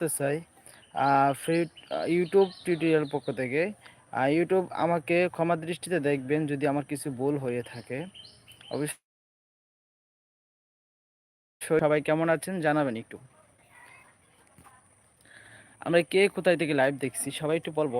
করতে চাই free YouTube tutorial পক্ষ থেকে। ইউটিউব আমাকে ক্ষমা দৃষ্টিতে দেখবেন যদি আমার কিছু ভুল হয়ে থাকে। অবশ্যই সবাই কেমন আছেন জানাবেন একটু। আমরা কে কোথায় থেকে লাইভ দেখছি, সবাই একটু বলব।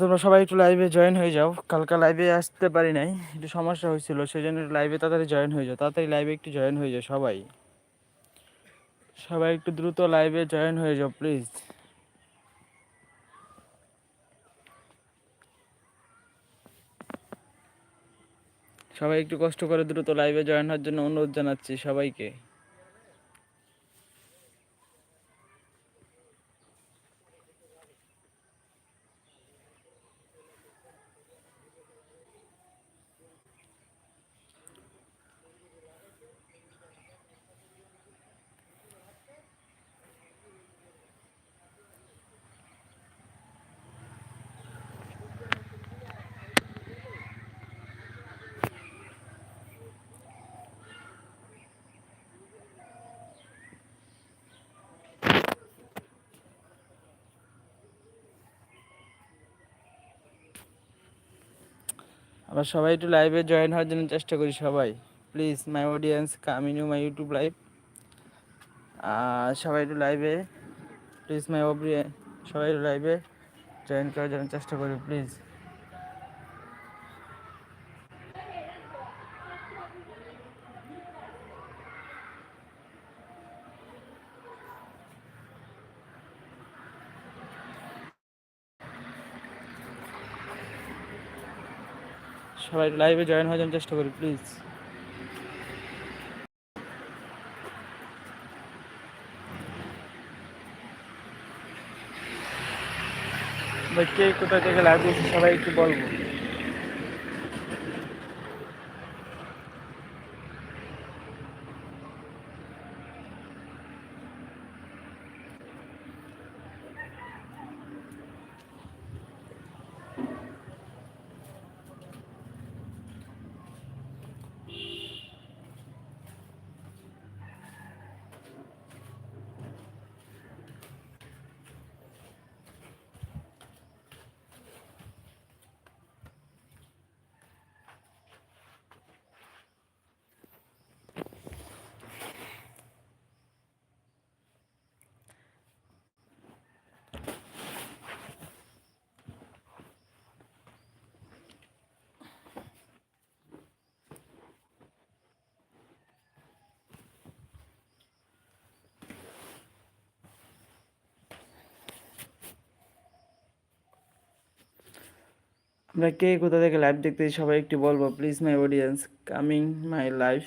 তোমরা সবাই একটু লাইভে জয়েন হয়ে যাও। কালকা লাইভে আসতে পারি নাই, একটু সমস্যা হয়েছিল সেই জন্য লাইভে তাড়াতাড়ি জয়েন হয়ে যাও। তাড়াতাড়ি লাইভে একটু জয়েন হয়ে যাও সবাই। সবাই একটু দ্রুত লাইভে জয়েন হয়ে যাও প্লিজ সবাই একটু কষ্ট করে দ্রুত লাইভে জয়েন হওয়ার জন্য অনুরোধ জানাচ্ছি সবাইকে। আবার সবাই একটু লাইভে জয়েন হওয়ার জন্য চেষ্টা করি সবাই। Please my audience come you my YouTube live সবাই একটু লাইভে প্লিজ মাই অডিয়েন্স সবাই লাইভে জয়েন করার জন্য চেষ্টা করি প্লিজ সবাই লাইভে জয়েন হওয়ার জন্য চেষ্টা করি প্লিজ কে কোথা থেকে লাইভ সবাই একটু বলব। আমরা কে? কোথা থেকে লাইভ দেখতে সবাই একটু বলব please my audience coming my life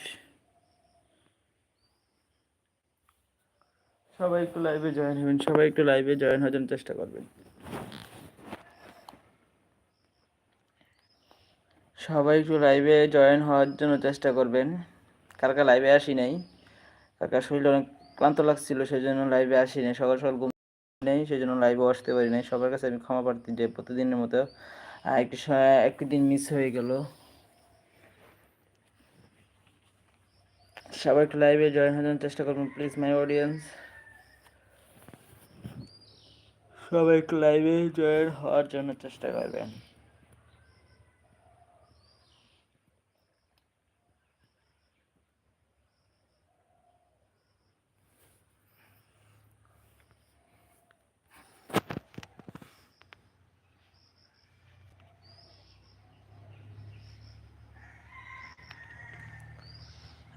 সবাই একটু লাইভে জয়েন হবেন, সবাই একটু লাইভে জয়েন হওয়ার জন্য চেষ্টা করবেন। সবাই একটু লাইভে জয়েন হওয়ার জন্য চেষ্টা করবেন। কার কার লাইভে আসি নাই, কার কার শরীরটা অনেক ক্লান্ত লাগছিল সেই জন্য লাইভে আসি নাই। সকাল সকাল ঘুম নেই সেই জন্য লাইভে আসতে পারি নাই। সবার কাছে আমি ক্ষমা প্রার্থী যে প্রতিদিনের মতো একটি একটু দিন মিস হয়ে গেল। সবাই একটু লাইভে জয়েন হওয়ার চেষ্টা করবেন প্লিজ মাই অডিয়েন্স সবাই একটু লাইভে জয়েন হওয়ার জন্য চেষ্টা করবেন।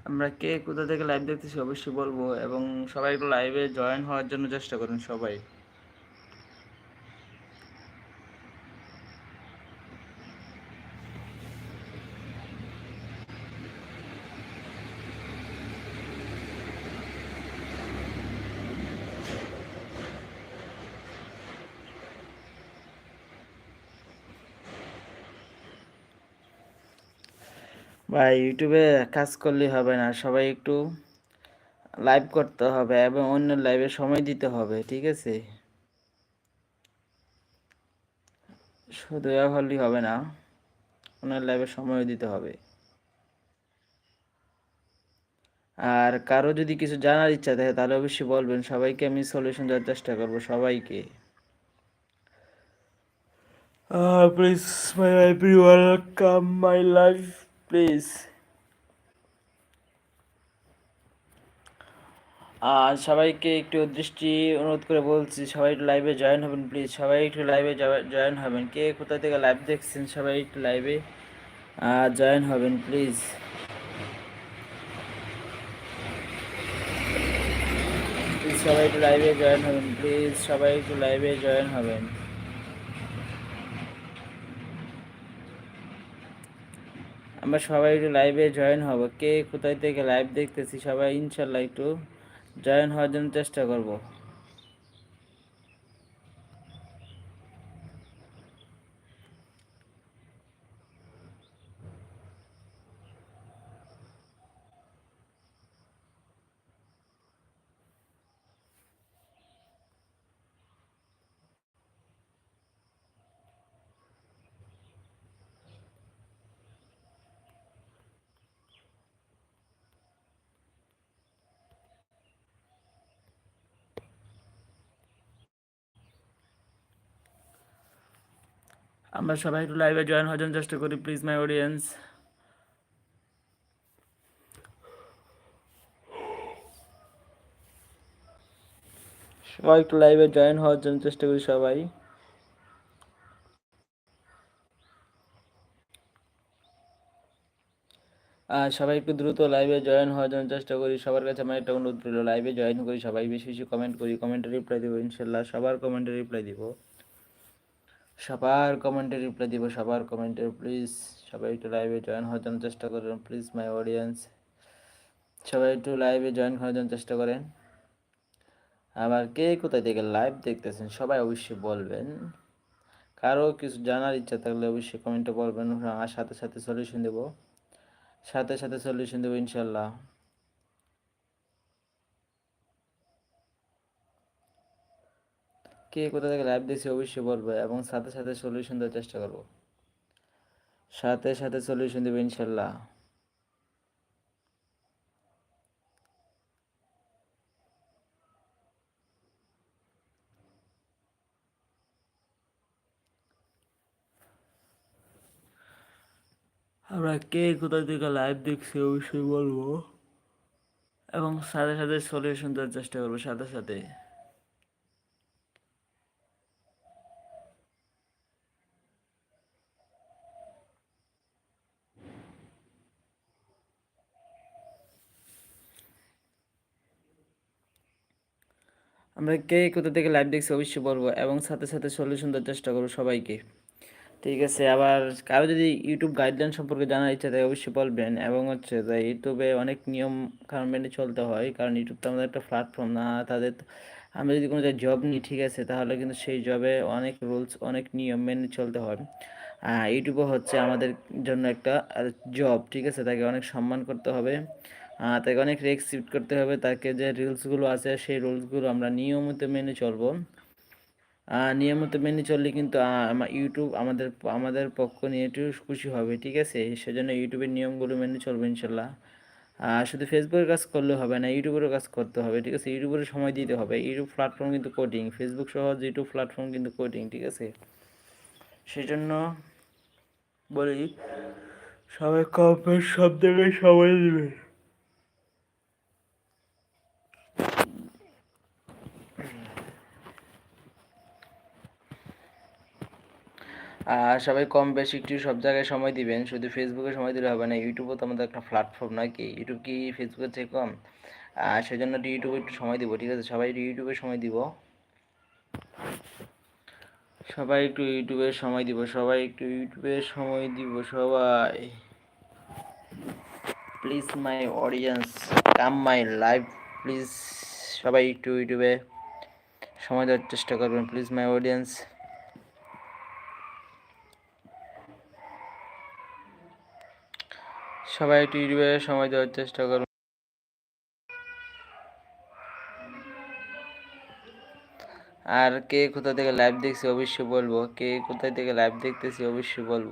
আমরা কে কোথা থেকে লাইভ দেখতেছি অবশ্যই বলব এবং সবাই লাইভে জয়েন হওয়ার জন্য চেষ্টা করুন সবাই। ভাই ইউটিউবে কাজ করলে হবে না। সবাই একটু লাইভ করতে হবে এবং অন্য লাইভে সময় দিতে হবে, ঠিক আছে? শুধু হলেই হবে না, অন্য লাইভে সময় দিতে হবে। আর কারও যদি কিছু জানার ইচ্ছা থাকে, তাহলে অবশ্যই বলবেন। সবাইকে আমি সলিউশন দেওয়ার চেষ্টা করব সবাইকে। Please my everyone come my life please আর সবাইকে একটু দৃষ্টি অনুরোধ করে বলছি, সবাই একটু লাইভে জয়েন হবেন প্লিজ সবাই একটু লাইভে জয়েন হবেন। কে কোথা থেকে লাইভ দেখছেন, সবাই একটু লাইভে জয়েন হবেন প্লিজ প্লিজ সবাই একটু লাইভে জয়েন হবেন প্লিজ সবাই একটু লাইভে জয়েন হবেন। আমরা সবাই একটু লাইভে জয়েন হব। কে কোথায় থেকে লাইভ দেখতেছি সবাই, ইনশাল্লাহ একটু জয়েন হওয়ার জন্য চেষ্টা করব। আমরা সবাই একটু লাইভে জয়েন হওয়ার জন্য চেষ্টা করি প্লিজ মাই অডিয়েন্স সবাই একটু লাইভে জয়েন হওয়ার জন্য চেষ্টা করি সবাই। আর সবাই একটু দ্রুত লাইভে জয়েন হওয়ার জন্য চেষ্টা করি। সবার কাছে আমার একটা অনুরোধ রইল লাইভে জয়েন করি সবাই, বেশি বেশি কমেন্ট করি কমেন্টে রিপ্লাই দেবো, ইনশাল্লাহ সবার কমেন্টে রিপ্লাই দিব। সবার কমেন্টে রিপ্লাই দিব, সবার কমেন্টে প্লিজ সবাই একটু লাইভে জয়েন হওয়ার জন্য চেষ্টা করেন প্লিজ মাই অডিয়েন্স সবাই একটু লাইভে জয়েন হওয়ার জন্য চেষ্টা করেন। আবার কে কোথায় থেকে লাইভ দেখতেছেন, সবাই অবশ্যই বলবেন। কারও কিছু জানার ইচ্ছা থাকলে অবশ্যই কমেন্টে বলবেন, আর সাথে সাথে সলিউশন দেবো। সাথে সাথে সলিউশন দেবো ইনশাল্লাহ। কে কোথা থেকে লাইভ দেখছি অবশ্যই বলব এবং সাথে সাথে সলিউশন দেওয়ার চেষ্টা করব। সাথে সাথে সলিউশন দেবো ইনশাল্লাহ। আমরা কে কোথা থেকে লাইভ দেখছি অবশ্যই বলব এবং সাথে সাথে সলিউশন দেওয়ার চেষ্টা করব সাথে সাথে। আমরা কে কোথা থেকে লাইভ দেখছি অবশ্যই বলব, এবং সাথে সাথে সলিউশন দেওয়ার চেষ্টা করব সবাইকে। ঠিক আছে, আবার কারও যদি ইউটিউব গাইডলাইন সম্পর্কে জানার ইচ্ছা থাকে অবশ্যই বলবেন, এবং হচ্ছে যে ইউটিউবে অনেক নিয়ম কারণ মেনে চলতে হয়, কারণ ইউটিউব তো আমাদের একটা প্ল্যাটফর্ম না, তাদের আমরা যদি কোনো জব নিই, ঠিক আছে, তাহলে কিন্তু সেই জবে অনেক রুলস অনেক নিয়ম মেনে চলতে হয়। ইউটিউবও হচ্ছে আমাদের জন্য একটা জব ঠিক আছে, তাকে অনেক সম্মান করতে হবে। তাকে অনেক রেসপেক্ট করতে হবে, তাকে যে রুলসগুলো আছে, সেই রুলসগুলো আমরা নিয়মিত মেনে চলবো। নিয়মিত মেনে চললে কিন্তু ইউটিউব আমাদের আমাদের পক্ষ নিয়ে একটু খুশি হবে, ঠিক আছে? সেজন্য ইউটিউবের নিয়মগুলো মেনে চলবো ইনশাল্লাহ। শুধু ফেসবুকের কাজ করলে হবে না ইউটিউবেরও কাজ করতে হবে, ঠিক আছে? ইউটিউবের সময় দিতে হবে। ইউটিউব প্ল্যাটফর্ম কিন্তু কোডিং ফেসবুক সহ ইউটিউব প্ল্যাটফর্ম কিন্তু কোডিং ঠিক আছে? সেজন্য বলি, সবাই কমেন্ট সব জায়গায় সময় দেবে। আর সবাই কম বেশি একটু সব জায়গায় সময় দিবেন। শুধু ফেসবুকে সময় দিলে হবে না ইউটিউবও তো আমাদের একটা প্ল্যাটফর্ম নাকি ইউটিউব কি ফেসবুকের থেকে কম? আর সেজন্য ইউটিউবে একটু সময় দিব, ঠিক আছে? সবাই ইউটিউবে সময় দিব। সবাই একটু ইউটিউবে সময় দিব, সবাই একটু ইউটিউবে সময় দিব, সবাই। Please my audience come my live please সবাই একটু ইউটিউবে সময় দেওয়ার চেষ্টা করবেন প্লিজ মাই অডিয়েন্স সবাই একটু ইউটিউবে সময় দেওয়ার চেষ্টা করুন। আর কে কোথা থেকে লাইভ দেখছি অবশ্যই বলব। কে কোথায় থেকে লাইভ দেখতেছি অবশ্যই বলব।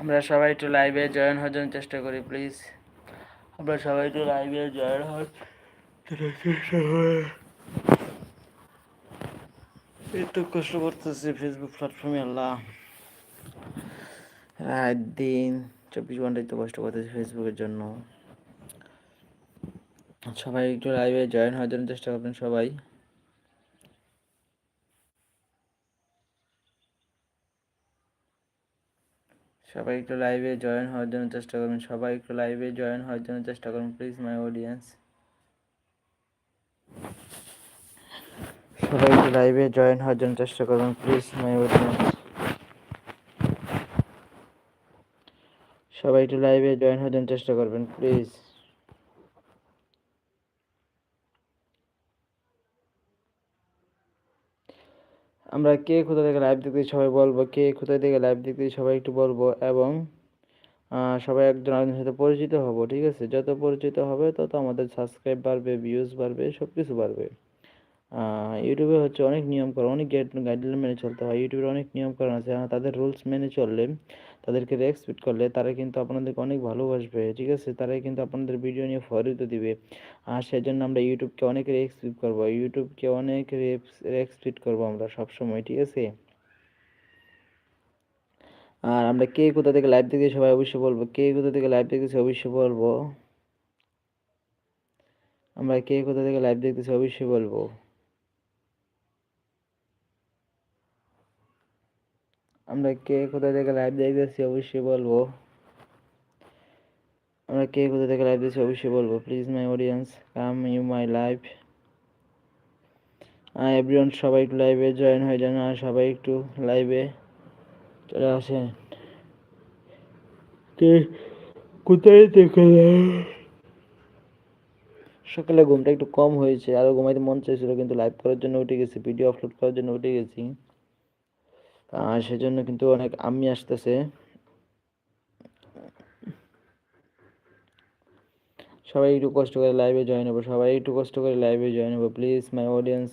আমরা সবাই একটু লাইভে জয়েন হওয়ার জন্য চেষ্টা করি প্লিজ আমরা সবাই একটু লাইভে জয়েন হওয়ার একটু কষ্ট করতেছি ফেসবুক প্ল্যাটফর্মে আল্লাহ। রাত দিন, চব্বিশ ঘন্টায় তো কষ্ট করতেছি ফেসবুকের জন্য। সবাই একটু লাইভে জয়েন হওয়ার জন্য চেষ্টা করবেন সবাই। সবাই একটু লাইভে জয়েন হওয়ার জন্য চেষ্টা করবেন। সবাই একটু লাইভে জয়েন হওয়ার জন্য চেষ্টা করুন প্লিজ মাই অডিয়েন্স সবাই একটু লাইভে জয়েন হওয়ার জন্য চেষ্টা করবেন প্লিজ মাই অডিয়েন্স সবাই একটু লাইভে জয়েন হওয়ার জন্য চেষ্টা করবেন প্লিজ আমরা কে কোথা থেকে লাইভ দেখতে সবাই বলব, কে কোথায় থেকে লাইভ দেখতে সবাই একটু বলব এবং সবাই একজন আরেকজনের সাথে পরিচিত হব, ঠিক আছে? যত পরিচিত হবে তত আমাদের সাবস্ক্রাইব বাড়বে ভিউজ বাড়বে সব কিছু বাড়বে। ইউটিউবে হচ্ছে অনেক নিয়ম করা, অনেক গাইডলাইন মেনে চলতে হয়। ইউটিউবের অনেক নিয়ম করা আছে তাদের রুলস মেনে চললে, তাদেরকে রেসপেক্ট করলে তারা কিন্তু আপনাদেরকে অনেক ভালোবাসবে, ঠিক আছে? তারাই কিন্তু আপনাদের ভিডিও নিয়ে ফরিতে দিবে। আর সেজন্য আমরা ইউটিউবকে অনেক রেসপেক্ট করব ইউটিউবকে অনেক রেসপেক্ট করব আমরা সবসময়, ঠিক আছে? আর আমরা কে কোথা থেকে লাইভ দেখেছি সবাই অবশ্যই বলব, কে কোথা থেকে লাইভ দেখেছি অবশ্যই বলব। আমরা কে কোথা থেকে লাইভ দেখতেছি অবশ্যই বলব। আমরা কে কোথা থেকে লাইভ দেখতেছি অবশ্যই বলব। আমরা কে কোথা থেকে লাইভ দেখছি অবশ্যই বলব। Please my audience come you my live R everyone সবাই একটু লাইভে জয়েন হয়ে যান আর সবাই একটু লাইভে চলে আসেন। কে কোথায় থেকে সকালে ঘুমটা একটু কম হয়েছে আরও ঘুমাইতে মন চাইছিল কিন্তু লাইভ করার জন্য উঠে গেছি ভিডিও আপলোড করার জন্য উঠে গেছি। সেজন্য কিন্তু অনেক আমি আসতেছে। সবাই একটু কষ্ট করে লাইভে জয়েন হব, সবাই একটু কষ্ট করে লাইভে জয়েন হব প্লিজ মাই অডিয়েন্স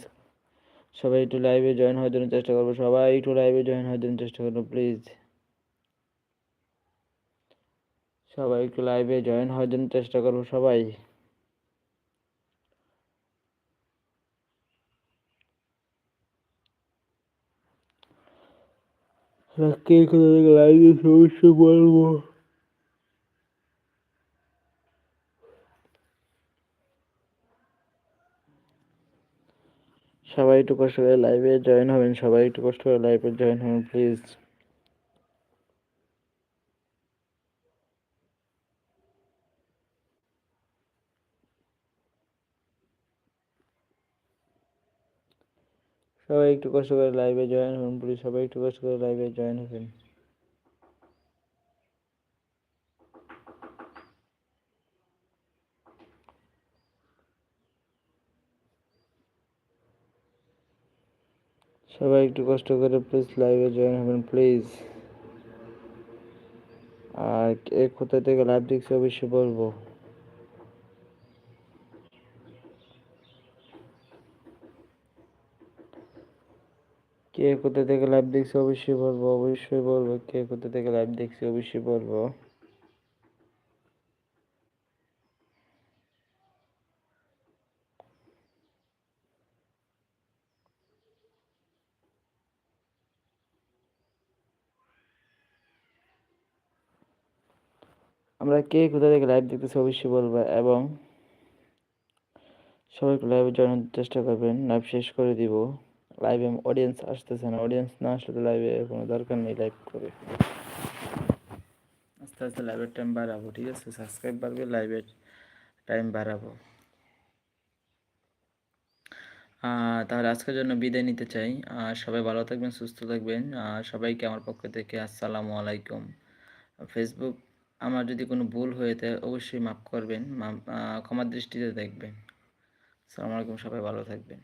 সবাই একটু লাইভে জয়েন হওয়ার জন্য চেষ্টা করব, সবাই একটু লাইভে জয়েন হওয়ার জন্য চেষ্টা করব প্লিজ সবাই একটু লাইভে জয়েন হওয়ার জন্য চেষ্টা করব, সবাই। কে কোথা থেকে লাইভে সবাই একটু কষ্ট করে লাইভে জয়েন হবেন, সবাই একটু কষ্ট করে লাইভে জয়েন হবেন প্লিজ সবাই একটু কষ্ট করে লাইভে জয়েন হবেন প্লিজ সবাই একটু কষ্ট করে লাইভে জয়েন হবেন। সবাই একটু কষ্ট করে প্লিজ লাইভে জয়েন হবেন প্লিজ আর কে কোথা থেকে লাইভ দেখছি অবশ্যই বলব। কে কোথা থেকে লাইভ দেখছি অবশ্যই বলব অবশ্যই বলব কে কোথা থেকে লাইভ দেখছি অবশ্যই বলব। আমরা কে কোথা থেকে লাইভ দেখতেছি অবশ্যই বলব এবং সবাই লাইভে জয়েন চেষ্টা করবেন। লাইভ শেষ করে দিব। লাইভে অডিয়েন্স আসতেছে না অডিয়েন্স না আসলে লাইভে কোনো দরকার নেই লাইভ করে। আস্তে আস্তে লাইভের টাইম বাড়াবো, ঠিক আছে? সাবস্ক্রাইব বাড়বে লাইভের টাইম বাড়াবো। তাহলে আজকের জন্য বিদায় নিতে চাই। সবাই ভালো থাকবেন, সুস্থ থাকবেন। সবাইকে আমার পক্ষ থেকে আসসালামু আলাইকুম। ফেসবুক আমার যদি কোনো ভুল হয়ে থাকে, অবশ্যই মাফ করবেন। ক্ষমার দৃষ্টিতে দেখবেন। আসসালামু আলাইকুম, সবাই ভালো থাকবেন।